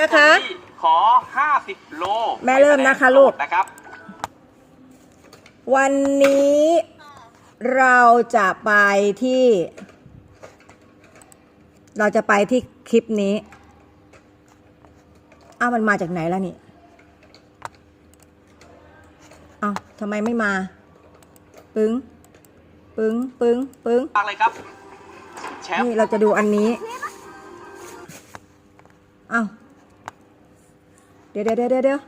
นะคะ ขอ 50 โลแม่เริ่มนะคะลูก นะครับ วันนี้เราจะไปที่ เราจะไปที่คลิปนี้ อ้าวมันมาจากไหนแล้วนี่ อ้าวทำไมไม่มา ปึ้ง ปึ้ง ปึ้ง ปึ้งมากเลยครับแชมป์นี่เราจะดูอันนี้ อ้าว เดี๋ยวเดี๋ยวเดี๋ยวเดี๋ยว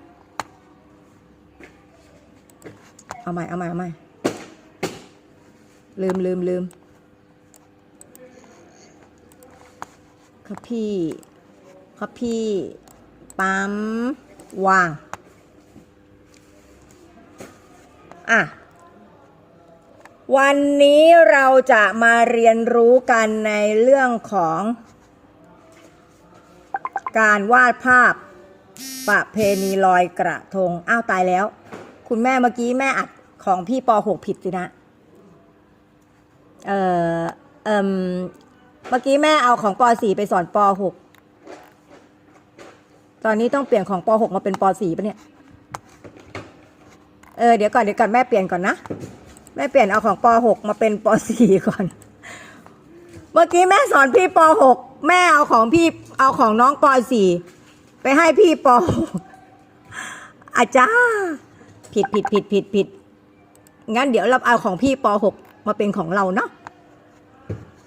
เอาใหม่เอาใหม่เอาใหม่ลืมลืมลืมครับพี่ครับพี่ปั๊มวาง อะ วันนี้เราจะมาเรียนรู้กันในเรื่องของ การวาดภาพ ประเพณีลอยกระทง อ้าวตายแล้ว คุณแม่เมื่อกี้แม่อัดของพี่ป .6 ผิดสินะ เออเอมเมื่อกี้แม่เอาของป .4 ไปสอนป .6 ตอนนี้ต้องเปลี่ยนของป .6 มาเป็นป .4 ปะเนี่ย เออเดี๋ยวก่อนเดี๋ยวก่อนแม่เปลี่ยนก่อนนะ แม่เปลี่ยนเอาของป .6 มาเป็นป .4 ก่อน เมื่อกี้แม่สอนพี่ป .6 แม่เอาของพี่เอาของน้องป .4 ไปให้พี่ป .6 อาจารย์ผิดผิดผิดผิดผิดงั้นเดี๋ยวเราเอาของพี่ป .6 มาเป็นของเราเนาะ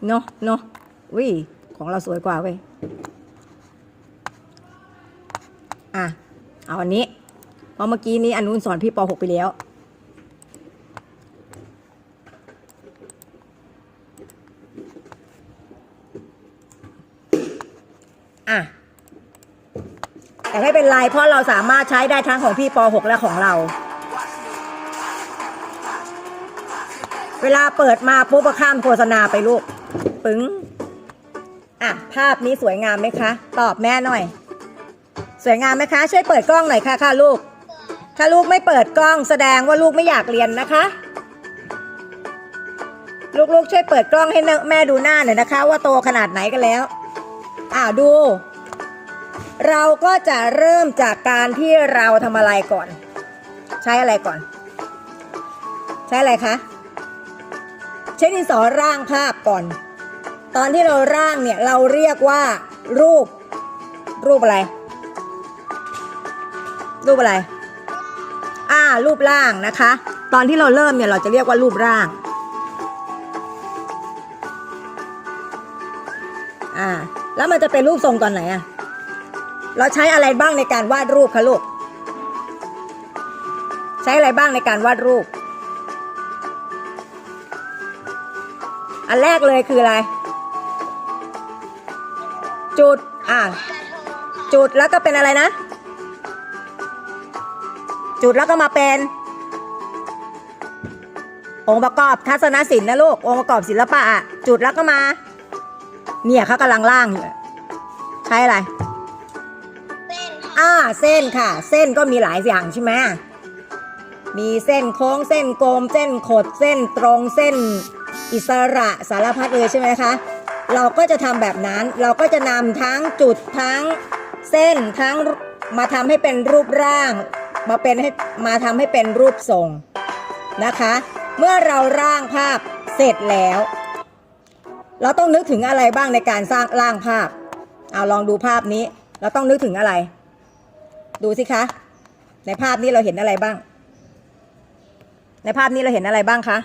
เนาะเนาะวิของเราสวยกว่าเว้ยอะเอาอันนี้เพราะเมื่อกี้นี้อันนู้นสอนพี่ป .6 ไปแล้วอะ แต่ไม่เป็นไรเพราะเราสามารถใช้ได้ทั้งของพี่ป .6 และของเรา เวลาเปิดมาปุ๊บก็ข้ามโฆษณาไปลูก ปึ้ง อะ ภาพนี้สวยงามไหมคะ ตอบแม่หน่อย สวยงามไหมคะ ช่วยเปิดกล้องหน่อยค่ะค่ะลูก ถ้าลูกไม่เปิดกล้องแสดงว่าลูกไม่อยากเรียนนะคะ ลูกๆช่วยเปิดกล้องให้แม่ดูหน้าหน่อยนะคะ ว่าโตขนาดไหนกันแล้ว อ่าดู เราก็จะเริ่มจากการที่เราทำอะไรก่อน ใช้อะไรก่อน ใช้อะไรคะใช้ดินสอร่างภาพก่อน ตอนที่เราร่างเนี่ยเราเรียกว่า รูป รูปอะไร รูปอะไร อ่า รูปร่างนะคะ ตอนที่เราเริ่มเนี่ยเราจะเรียกว่ารูปร่าง อ่า แล้วมันจะเป็นรูปทรงตอนไหนอะ เราใช้อะไรบ้างในการวาดรูปคะลูก ใช้อะไรบ้างในการวาดรูป อันแรกเลยคืออะไร จุด อ่าจุดแล้วก็เป็นอะไรนะ จุดแล้วก็มาเป็น องค์ประกอบทัศนศิลป์นะลูก องค์ประกอบศิลปะ จุดแล้วก็มา เนี่ยเขากำลังล่างอยู่ ใช้อะไร อ่าเส้นค่ะ เส้นก็มีหลายอย่างใช่ไหมมีเส้นโค้งเส้นกลม เส้นขดเส้นตรงเส้นอิสระสารพัดเลยใช่ไหมคะ เราก็จะทำแบบนั้นเราก็จะนำทั้งจุดทั้งเส้นทั้งมาทำให้เป็นรูปร่าง มาเป็นให้มาทำให้เป็นรูปทรงนะคะ เมื่อเราร่างภาพเสร็จแล้ว เราต้องนึกถึงอะไรบ้างในการสร้างร่างภาพเอาลองดูภาพนี้ เราต้องนึกถึงอะไร ดูสิคะ ในภาพนี้เราเห็นอะไรบ้าง ในภาพนี้เราเห็นอะไรบ้างคะ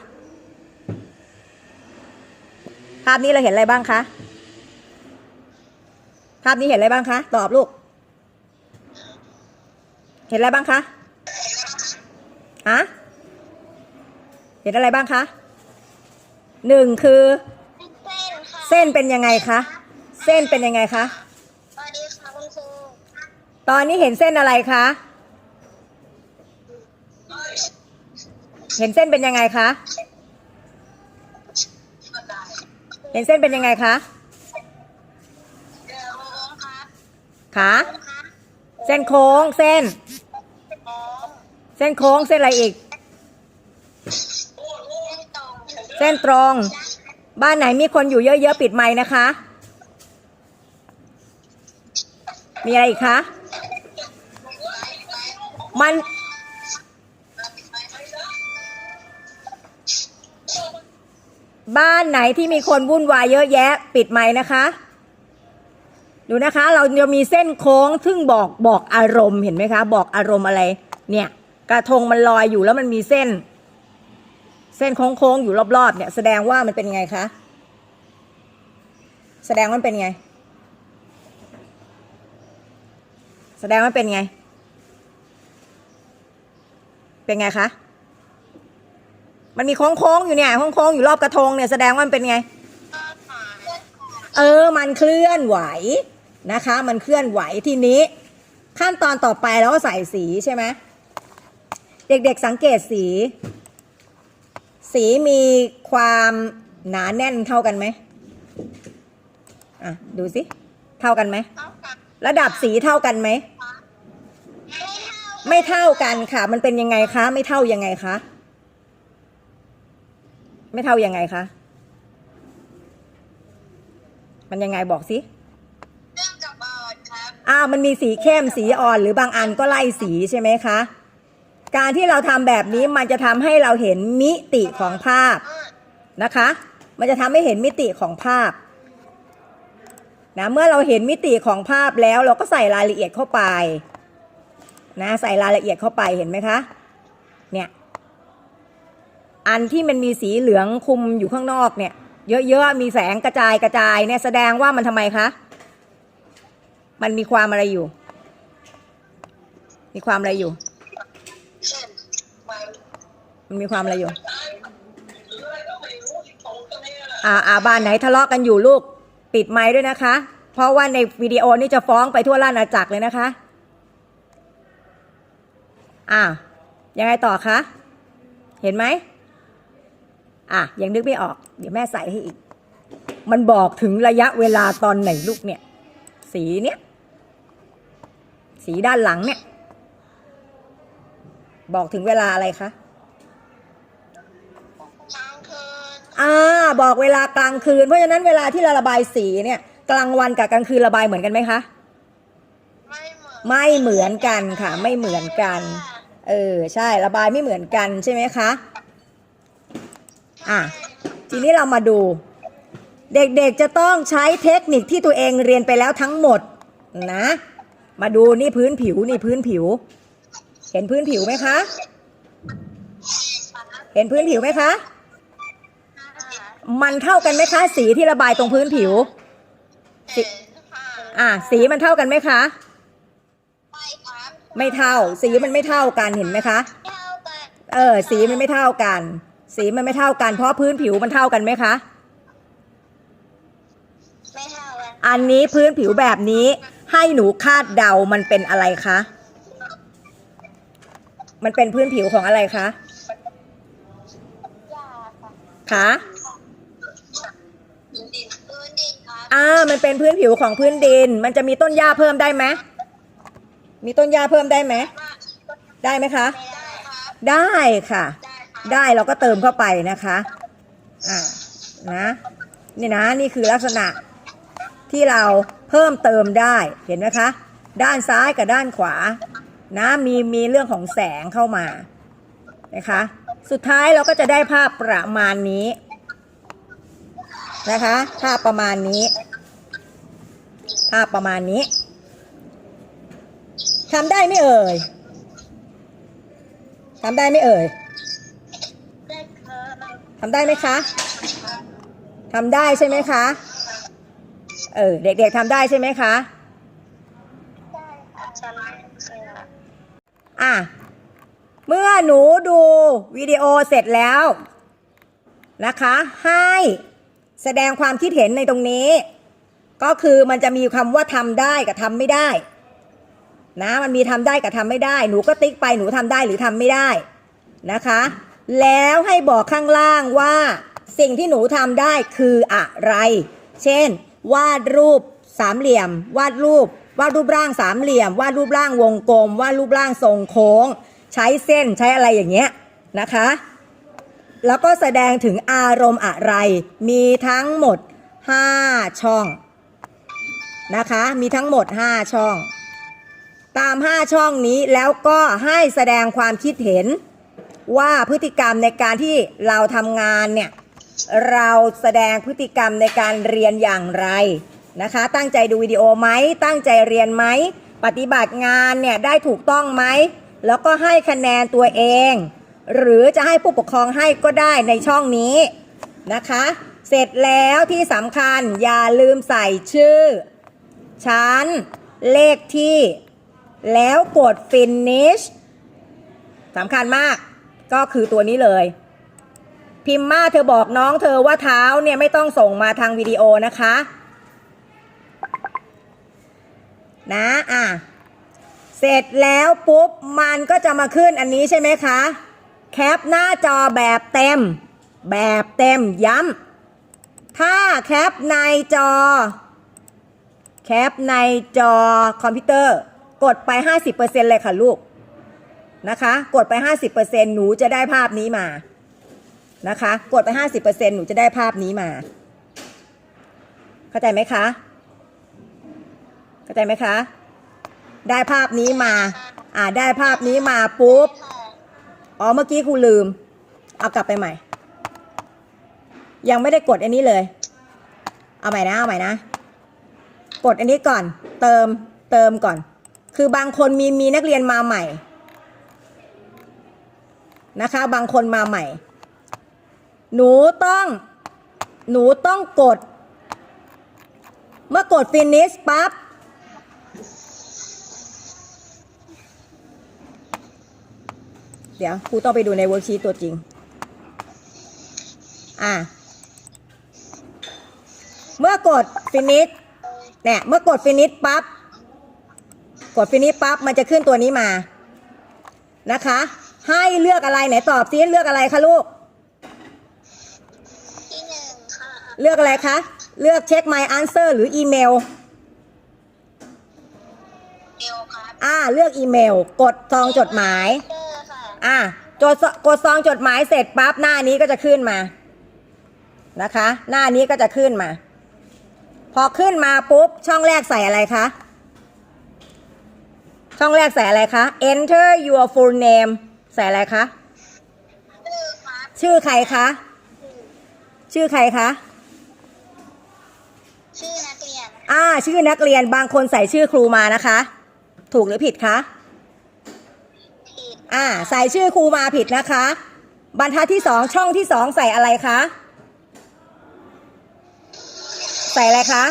ภาพนี้เราเห็นอะไรบ้างคะ ภาพนี้เห็นอะไรบ้างคะ ตอบลูก เห็นอะไรบ้างคะฮะเห็นอะไรบ้างคะหนึ่งคือ เส้นค่ะเส้นเป็นยังไงคะ เส้นเป็นยังไงคะ สวัสดีค่ะคุณครู ตอนนี้เห็นเส้นอะไรคะ เห็นเส้นเป็นยังไงคะ เห็นเส้นเป็นยังไงคะ ขา เส้นโค้ง เส้น เส้นโค้ง เส้นอะไรอีก เส้นตรงเส้นตรงบ้านไหนมีคนอยู่เยอะๆ ปิดไมค์นะคะ มีอะไรอีกคะ มันบ้านไหนที่มีคนวุ่นวายเยอะแยะ ปิดไมค์นะคะ ดูนะคะ เราจะมีเส้นโค้งซึ่งบอกบอกอารมณ์เห็นไหมคะ บอกอารมณ์อะไร เนี่ย กระทงมันลอยอยู่แล้วมันมีเส้น เส้นโค้งๆอยู่รอบๆเนี่ย แสดงว่ามันเป็นไงคะแสดงว่าเป็นไง แสดงว่าเป็นไง เป็นไงคะ มันมีโค้งๆอยู่เนี่ยโค้งๆอยู่รอบกระทงเนี่ยแสดงว่ามันเป็นไง เออ มันเคลื่อนไหวนะคะ มันเคลื่อนไหวทีนี้ ขั้นตอนต่อไปเราก็ใส่สีใช่ไหมเด็กๆสังเกตสี สีมีความหนาแน่นเท่ากันไหมอะดูสิ เท่ากันไหมระดับสีเท่ากันไหม ไม่เท่ากันค่ะ มันเป็นยังไงคะ ไม่เท่ายังไงคะ ไม่เท่ายังไงคะ มันยังไงบอกสิเรื่องกับบอดครับอ้าวมันมีสีเข้มสีอ่อน หรือบางอันก็ไล่สีใช่ไหมคะ การที่เราทำแบบนี้มันจะทำให้เราเห็นมิติของภาพนะคะ มันจะทำให้เห็นมิติของภาพ นะเมื่อเราเห็นมิติของภาพแล้วเราก็ใส่รายละเอียดเข้าไป นะใส่รายละเอียดเข้าไปเห็นไหมคะ เนี่ย อันที่มันมีสีเหลืองคุมอยู่ข้างนอกเนี่ย เยอะๆมีแสงกระจายกระจายเนี่ยแสดงว่ามันทำไมคะ มันมีความอะไรอยู่ มีความอะไรอยู่ มันมีความอะไรอยู่อ่าอ่าบ้านไหนทะเลาะกันอยู่ลูก ปิดไมค์ด้วยนะคะ เพราะว่าในวิดีโอนี้จะฟ้องไปทั่วราชอาณาจักรเลยนะคะ อ่ายังไงต่อคะ เห็นไหมอะยังนึกไม่ออก เดี๋ยวแม่ใส่ให้อีก มันบอกถึงระยะเวลาตอนไหนลูกเนี่ย สีเนี้ยสีด้านหลังเนี่ย บอกถึงเวลาอะไรคะกลางคืนอ่าบอกเวลากลางคืน เพราะฉะนั้นเวลาที่เราระบายสีเนี่ย กลางวันกับกลางคืนระบายเหมือนกันไหมคะ ไม่เหมือนไม่เหมือนกันค่ะ ไม่เหมือนกัน เออใช่ระบายไม่เหมือนกันใช่ไหมคะอะทีนี้เรามาดู เด็กๆจะต้องใช้เทคนิคที่ตัวเองเรียนไปแล้วทั้งหมดนะ มาดูนี่พื้นผิวนี่พื้นผิว เห็นพื้นผิวไหมคะ เห็นพื้นผิวไหมคะ มันเท่ากันไหมคะ สีที่ระบายตรงพื้นผิวอะสีมันเท่ากันไหมคะ ไม่เท่า สีมันไม่เท่ากันเห็นไหมคะ เท่ากันเออ สีมันไม่เท่ากัน สีมันไม่เท่ากัน เพราะพื้นผิวมันเท่ากันไหมคะ ไม่เท่ากันอันนี้พื้นผิวแบบนี้ ให้หนูคาดเดามันเป็นอะไรคะ มันเป็นพื้นผิวของอะไรคะยาค่ะคะพื้นดินพื้นดินครับอ่ามันเป็นพื้นผิวของพื้นดิน มันจะมีต้นหญ้าเพิ่มได้ไหม มีต้นหญ้าเพิ่มได้ไหม ได้ไหมคะได้ค่ะได้ค่ะ ได้เราก็เติมเข้าไปนะคะ อ่า นะนี่นะนี่คือลักษณะที่เราเพิ่มเติมได้เห็นไหมคะ ด้านซ้ายกับด้านขวา นะมีมีเรื่องของแสงเข้ามานะคะ สุดท้ายเราก็จะได้ภาพประมาณนี้ นะคะ ภาพประมาณนี้ ภาพประมาณนี้ ทำได้ไหม่เอ่ยทำได้ไหม่เอ่ยได้ครับทำได้ไหมคะทำได้ใช่ไหมคะ เออ เด็กๆทำได้ใช่ไหมคะได้ค่ะฉันเชื่ออะ เมื่อหนูดูวิดีโอเสร็จแล้วนะคะ ให้แสดงความคิดเห็นในตรงนี้ ก็คือมันจะมีคำว่าทำได้กับทำไม่ได้ นะมันมีทำได้กับทำไม่ได้ หนูก็ติ๊กไปหนูทำได้หรือทำไม่ได้นะคะ แล้วให้บอกข้างล่างว่าสิ่งที่หนูทำได้คืออะไร เช่น วาดรูปสามเหลี่ยม วาดรูป วาดรูปร่างสามเหลี่ยม วาดรูปร่างวงกลม วาดรูปร่างทรงโค้ง ใช้เส้นใช้อะไรอย่างเงี้ยนะคะ แล้วก็แสดงถึงอารมณ์อะไร มีทั้งหมด 5 ช่องนะคะ มีทั้งหมด 5 ช่อง ตาม 5 ช่องนี้แล้วก็ให้แสดงความคิดเห็นว่าพฤติกรรมในการที่เราทำงานเนี่ยเราแสดงพฤติกรรมในการเรียนอย่างไรนะคะ ตั้งใจดูวิดีโอไหมตั้งใจเรียนไหมปฏิบัติงานเนี่ยได้ถูกต้องไหมแล้วก็ให้คะแนนตัวเอง หรือจะให้ผู้ปกครองให้ก็ได้ในช่องนี้นะคะ เสร็จแล้วที่สำคัญอย่าลืมใส่ชื่อชั้นเลขที่ แล้วกด finish สำคัญมาก ก็คือตัวนี้เลย พิมพ์มาเธอบอกน้องเธอว่าเท้าเนี่ยไม่ต้องส่งมาทางวิดีโอนะคะ นะอะเสร็จแล้วปุ๊บ มันก็จะมาขึ้นอันนี้ใช่ไหมคะ แคปหน้าจอแบบเต็ม แบบเต็มย้ำถ้าแคปในจอ แคปในจอคอมพิวเตอร์ กดไป 50%เลยค่ะลูกนะคะ กดไป 50%หนูจะได้ภาพนี้มานะคะ กดไป 50%หนูจะได้ภาพนี้มา เข้าใจไหมคะ เข้าใจไหมคะ ได้ภาพนี้มา อ่าได้ภาพนี้มาปุ๊บ อ๋อเมื่อกี้ครูลืม เอากลับไปใหม่ ยังไม่ได้กดอันนี้เลย เอาใหม่นะ เอาใหม่นะ กดอันนี้ก่อน เติม เติมก่อน คือบางคนมีมีนักเรียนมาใหม่นะคะ บางคนมาใหม่ หนูต้อง หนูต้องกด เมื่อกด finish ปั๊บเดี๋ยวครูต้องไปดูในเวิร์กชีตตัวจริง อะเมื่อกด finish เนี่ย เมื่อกด finish ปั๊บ กด finish ปั๊บมันจะขึ้นตัวนี้มานะคะ ให้เลือกอะไรไหนตอบซิเลือกอะไรคะลูกที่หนึ่งค่ะเลือกอะไรคะเลือกเช็ค my answer หรืออีเมลเดียวครับอ่า เลือกอีเมล กดซองจดหมาย เจอค่ะอะจดกดซองจดหมายเสร็จปั๊บหน้านี้ก็จะขึ้นมานะคะ หน้านี้ก็จะขึ้นมา พอขึ้นมาปุ๊บช่องแรกใส่อะไรคะ ช่องแรกใส่อะไรคะ enter your full name ใส่อะไรคะชื่อครับชื่อใครคะ ชื่อใครคะ ชื่อนักเรียน อ่า ชื่อนักเรียนบางคนใส่ชื่อครูมานะคะ ถูกหรือผิดคะ ผิด อ่า ใส่ชื่อครูมาผิดนะคะ บรรทัดที่สองช่องที่สองใส่อะไรคะ ใส่อะไรคะ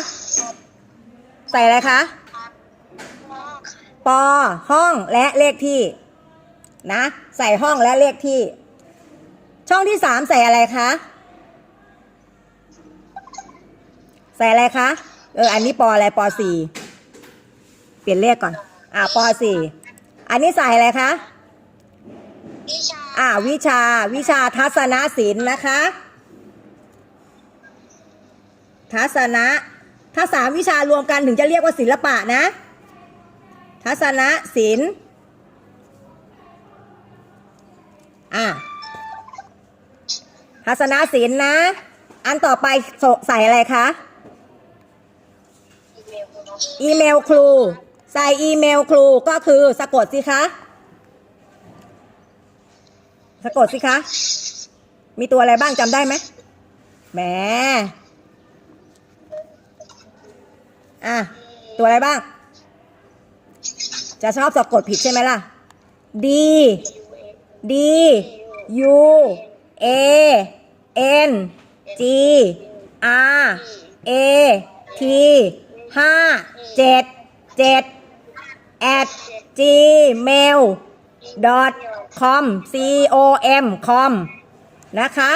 ใส่อะไรคะครับพ่อค่ะ ปอห้องและเลขที่ นะ ใส่ห้องและเลขที่ ช่องที่สามใส่อะไรคะ ใส่อะไรคะ เออ อันนี้ปออะไรปอสี่เปลี่ยนเลขก่อน อ่าปอสี่อันนี้ใส่อะไรคะ วิชาอ่า วิชา วิชาทัศนศิลป์นะคะ ทัศนะถ้าสามวิชารวมกันถึงจะเรียกว่าศิลปะนะ ทัศนศิลป์อ่าทัศนศิลป์นะ อันต่อไปสใส่อะไรคะ อีเมลครู ใส่อีเมลครูก็คือสะกดสิคะ สะกดสิคะ มีตัวอะไรบ้างจำได้ไหมแหมอะ ตัวอะไรบ้าง จะชอบสะกดผิดใช่ไหมล่ะ D D U A N G R A T ห้าเจ็ดเจ็ด at gmail dot com c o m com นะคะ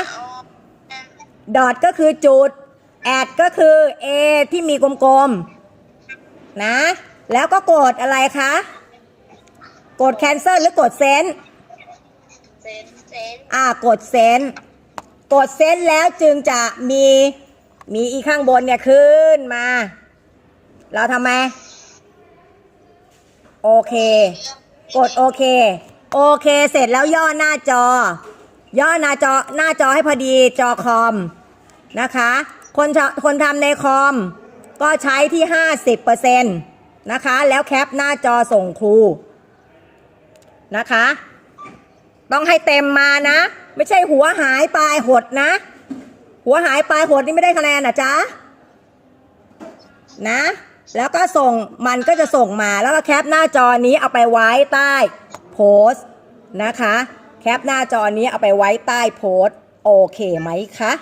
ดอทก็คือจุดแอดก็คือ A ที่มีกลมๆ นะ แล้วก็กดอะไรคะ กด cancel หรือกด send เซนเซนอ่ากด send กด send แล้วจึงจะมีมีอีข้างบนเนี่ยขึ้นมา เราทำไมโอเค กดโอเค โอเค เสร็จแล้วย่อหน้าจอ ย่อหน้าจอหน้าจอให้พอดีจอคอมนะคะ คนชคนทำในคอม ก็ใช้ที่ 50%นะคะ แล้วแคปหน้าจอส่งครู นะคะ ต้องให้เต็มมานะ ไม่ใช่หัวหายปลายหดนะ หัวหายปลายหดนี่ไม่ได้คะแนนนะจ๊ะนะ แล้วก็ส่งมันก็จะส่งมาแล้วก็แคปหน้าจอนี้เอาไปไว้ใต้โพสต์นะคะ แคปหน้าจอนี้เอาไปไว้ใต้โพสต์โอเคไหมคะ